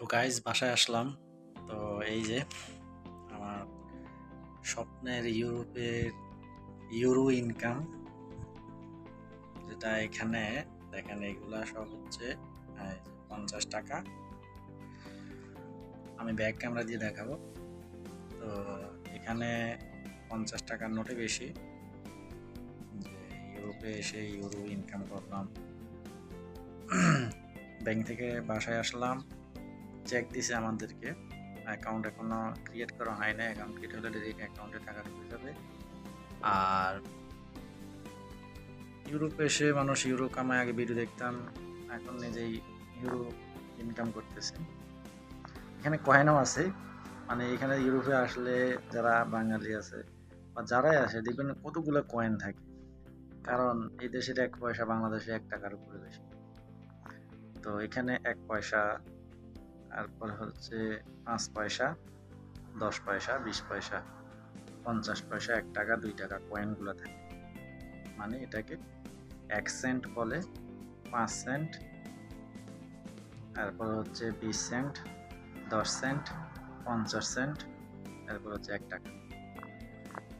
তো গাইজ বাসায় আসলাম। তো এই যে আমার স্বপ্নের ইউরোপের ইউরো ইনকাম যেটা এখানে, দেখেন এগুলা সব হচ্ছে পঞ্চাশ টাকা। আমি ব্যাক ক্যামেরা দিয়ে দেখাবো। তো এখানে পঞ্চাশ টাকার নোটে বেশি। ইউরোপে এসে ইউরো ইনকাম করলাম। ব্যাংক থেকে বাসায় আসলাম। চেক দিছে আমাদেরকে। অ্যাকাউন্ট এখনও ক্রিয়েট করা হয় না অ্যাকাউন্ট ক্রিয়েট হলে ডিরেক্ট অ্যাকাউন্টে টাকা ঢুকে যাবে। আর ইউরোপে এসে মানুষ ইউরো কামায়। আগে ভিডিও দেখতাম। এখন নিজেই ইউরো ইনকাম করতেছে। এখানে কয়েনও আছে। মানে এখানে ইউরোপে আসলে যারা বাঙালি আছে বা যারাই আসে দেখবেন কতগুলো কয়েন থাকে। কারণ এই দেশের এক পয়সা, বাংলাদেশে এক টাকার উপরে বেশি। তো এখানে এক পয়সা তারপর হচ্ছে পাঁচ পয়সা, দশ পয়সা, বিশ পয়সা, পঞ্চাশ পয়সা, এক টাকা, দুই টাকা কয়েনগুলো থাকে। মানে এটাকে এক সেন্ট বলে পাঁচ সেন্ট তারপর হচ্ছে বিশ সেন্ট দশ সেন্ট পঞ্চাশ সেন্ট তারপর হচ্ছে এক টাকা।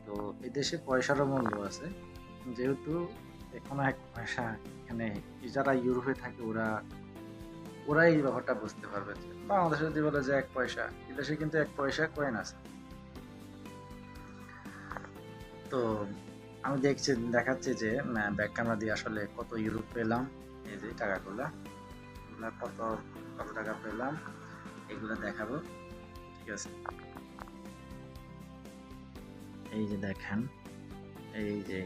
তো এই দেশে পয়সারও মূল্য আছে। যেহেতু এখনও এক পয়সা এখানে যারা ইউরোপে থাকে ওরা ওরাই এই ব্যাপারটা বুঝতে পারবে বাংলাদেশে যদি বলে যে এক পয়সা এদেশে কিন্তু এক পয়সা কয়েন আছে। তো আমি দেখছি, দেখাচ্ছি যে ব্যাক ক্যামেরা দিয়ে আসলে কত ইউরো পেলাম, এই যে টাকাগুলা। কত কত টাকা পেলাম, এগুলো দেখাবো। ঠিক আছে। এই যে দেখেন, এই যে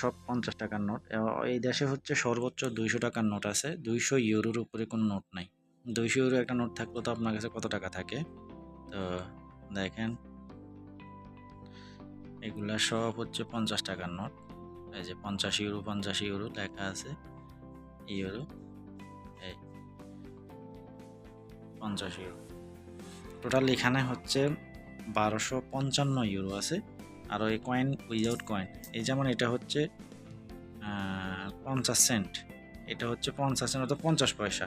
সব পঞ্চাশ টাকার নোট। এই দেশে হচ্ছে সর্বোচ্চ দুইশো টাকার নোট আছে। দুইশো ইউরোর উপরে কোনো নোট নাই। দুইশো ইউরো একটা নোট থাকলে তো আপনার কাছে কত টাকা থাকে? তো দেখেন। এগুলা সব হচ্ছে পঞ্চাশ টাকার নোট। এই যে পঞ্চাশ ইউরো পঞ্চাশ ইউরো লেখা আছে। ইউরো। এই পঞ্চাশ ইউরো। টোটাল এখানে হচ্ছে বারোশো পঞ্চান্ন ইউরো আছে। আর ওই কয়েন উইদাউট কয়েন এই যেমন এটা হচ্ছে পঞ্চাশ সেন্ট এটা হচ্ছে পঞ্চাশ সেন্ট অর্থাৎ পঞ্চাশ পয়সা।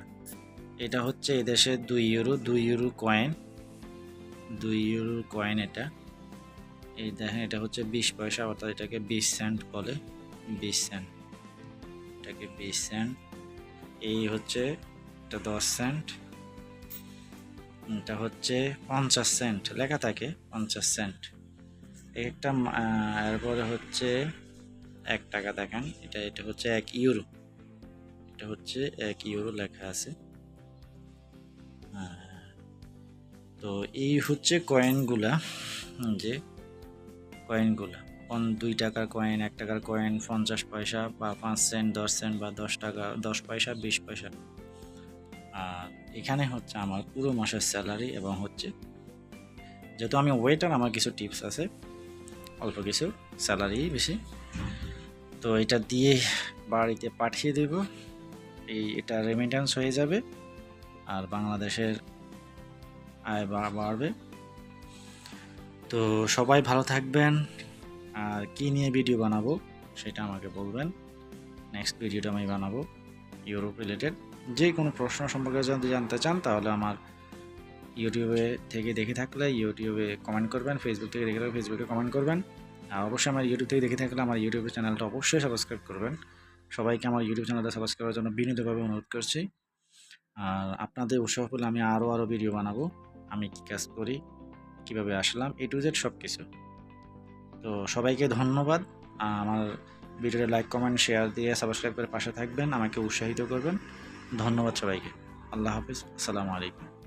এটা হচ্ছে এদেশে দুই ইউরো দুই ইউরো কয়েন দুই ইউরো কয়েন এটা। এই দেখেন, এটা হচ্ছে বিশ পয়সা, অর্থাৎ এটাকে বিশ সেন্ট বলে। বিশ সেন্ট এটাকে বিশ সেন্ট এই হচ্ছে এটা দশ সেন্ট এটা হচ্ছে পঞ্চাশ সেন্ট লেখা থাকে, পঞ্চাশ সেন্ট একটা এরপরে হচ্ছে এক টাকা দেখেন। এটা এটা হচ্ছে এক ইউরো এটা হচ্ছে এক ইউরো লেখা আছে। তো এই হচ্ছে কয়েনগুলা যে কয়েনগুলা কোন দুই টাকার কয়েন এক টাকার কয়েন পঞ্চাশ পয়সা বা পাঁচ সেন্ট দশ সেন্ট বা দশ টাকা, দশ পয়সা, বিশ পয়সা। আর এখানে হচ্ছে আমার পুরো মাসের স্যালারি এবং হচ্ছে, যেহেতু আমি ওয়েটার আমার কিছু টিপস আছে। অল্প কিছু স্যালারি বেশি। তো এটা দিয়ে বাড়িতে পাঠিয়ে দেব। এই এটা রেমিটেন্স হয়ে যাবে আর বাংলাদেশের আয় বাড়বে। তো সবাই ভালো থাকবেন। আর কি নিয়ে ভিডিও বানাবো সেটা আমাকে বলবেন। নেক্সট ভিডিওটা আমি বানাবো। ইউরোপ রিলেটেড যে কোনো প্রশ্ন সম্পর্কে যদি জানতে চান তাহলে আমার ইউটিউবে থেকে দেখে থাকলে ইউটিউবে কমেন্ট করবেন ফেসবুক থেকে দেখে থাকলে ফেসবুকে কমেন্ট করবেন। আর অবশ্যই আমার ইউটিউব থেকে দেখে থাকলে আমার ইউটিউব চ্যানেলটা অবশ্যই সাবস্ক্রাইব করবেন। সবাইকে আমার ইউটিউব চ্যানেলটা সাবস্ক্রাইব করার জন্য বিনীতভাবে অনুরোধ করছি। আর আপনাদের উৎসাহ পেলে আমি আরও আরও ভিডিও বানাবো। আমি কী কাজ করি, কীভাবে আসলাম এ টু জেড সব কিছু তো সবাইকে ধন্যবাদ। আমার ভিডিওটা লাইক কমেন্ট শেয়ার দিয়ে সাবস্ক্রাইব করে পাশে থাকবেন। আমাকে উৎসাহিত করবেন। ধন্যবাদ সবাইকে। আল্লাহ হাফিজ। আসসালামু আলাইকুম।